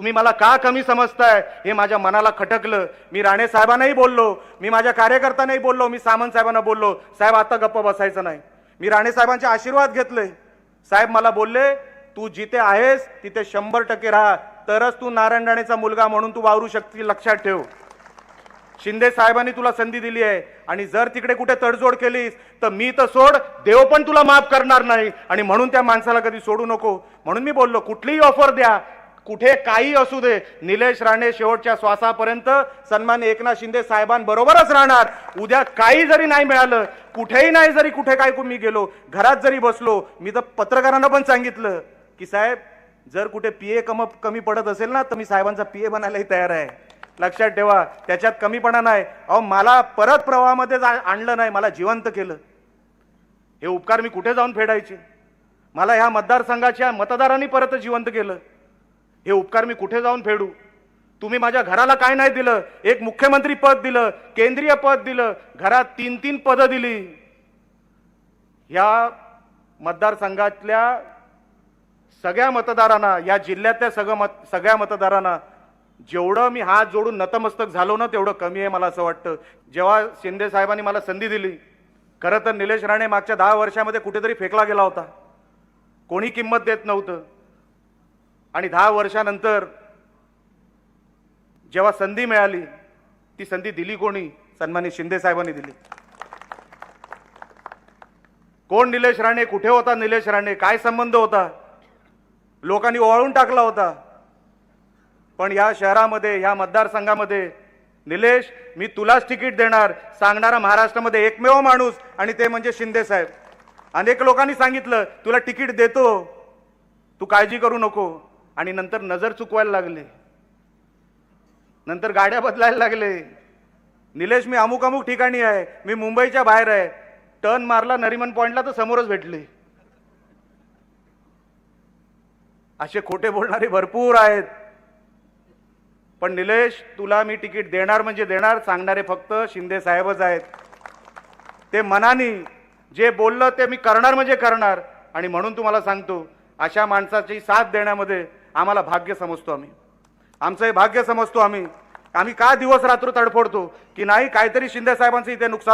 तुम्ही मला का कमी समजताय? हे माझ्या मनाला खटकलं. मी राणे साहेबांनाही बोललो. मी माझ्या कार्यकर्त्यांनाही बोललो. मी सामंत साहेबांना बोललो. साहेब आता गप्प बसायचं नाही. मी राणे साहेबांचे आशीर्वाद घेतले. साहेब मला बोलले तू जिथे आहेस तिथे शंभर टक्के राहा. तरच तू नारायण राणेचा मुलगा म्हणून तू वावरू शकतील लक्षात ठेव. शिंदे साहेबांनी तुला संधी दिली आहे. आणि जर तिकडे कुठे तडजोड केलीस तर मी तर सोड. देव पण तुला माफ करणार नाही. आणि म्हणून त्या माणसाला कधी सोडू नको. म्हणून मी बोललो कुठलीही ऑफर द्या. कुठे काही असू दे. निलेश राणे शेवटच्या श्वासापर्यंत सन्मान एकनाथ शिंदे साहेबांबरोबरच राहणार. उद्या काही जरी नाही मिळालं कुठेही नाही जरी कुठे काय मी गेलो घरात जरी बसलो मी तर पत्रकारांना पण सांगितलं की साहेब जर कुठे पी ए कम कमी पडत असेल ना तर मी साहेबांचा पी ए बनायलाही तयार आहे. लक्षात ठेवा त्याच्यात कमीपणा नाही. अहो मला परत प्रवाहामध्ये जा- आणलं नाही मला जिवंत केलं. हे उपकार मी कुठे जाऊन फेडायचे? मला ह्या मतदारसंघाच्या मतदारांनी परत जिवंत केलं. हे उपकार मी कुठे जाऊन फेडू? तुम्ही माझ्या घराला काय नाही दिलं? एक मुख्यमंत्री पद दिलं केंद्रीय पद दिलं घरात तीन तीन पदं दिली. ह्या मतदारसंघातल्या सगळ्या मतदारांना या जिल्ह्यातल्या सगळं मत सगळ्या मतदारांना जेवढं मी हात जोडून नतमस्तक झालो ना तेवढं कमी आहे मला असं वाटतं. जेव्हा शिंदे साहेबांनी मला संधी दिली खरं तर निलेश राणे मागच्या दहा वर्षामध्ये कुठेतरी फेकला गेला होता. कोणी किंमत देत नव्हतं. आणि दहा वर्षानंतर जेव्हा संधी मिळाली ती संधी दिली कोणी? सन्मानित शिंदे साहेबांनी दिली. कोण निलेश राणे? कुठे होता निलेश राणे? काय संबंध होता? लोकांनी ओवाळून टाकला होता. पण या शहरामध्ये या मतदारसंघामध्ये निलेश मी तुलाच तिकीट देणार सांगणारा महाराष्ट्रामध्ये एकमेव माणूस आणि ते म्हणजे शिंदे साहेब. अनेक लोकांनी सांगितलं तुला तिकीट देतो. तू काळजी करू नको. आणि नंतर नजर चुकवायला लागले. नंतर गाड्या बदलायला लागले. निलेश मी अमुक अमुक ठिकाणी आहे. मी मुंबईच्या बाहेर आहे. टर्न मारला नरिमन पॉइंटला तर समोरच भेटले. असे खोटे बोलणारे भरपूर आहेत. पण निलेश तुला मी तिकीट देणार म्हणजे देणार सांगणारे फक्त शिंदे साहेबच आहेत. ते मनानी जे बोललं ते मी करणार म्हणजे करणार. आणि म्हणून तुम्हाला सांगतो अशा माणसाची साथ देण्यामध्ये आम्हाला भाग्य समजतो आम्ही. आमचं हे भाग्य समजतो आम्ही. आम्ही का दिवस रात्र तडफोडतो? की नाही काहीतरी शिंदे साहेबांचं इथे नुकसान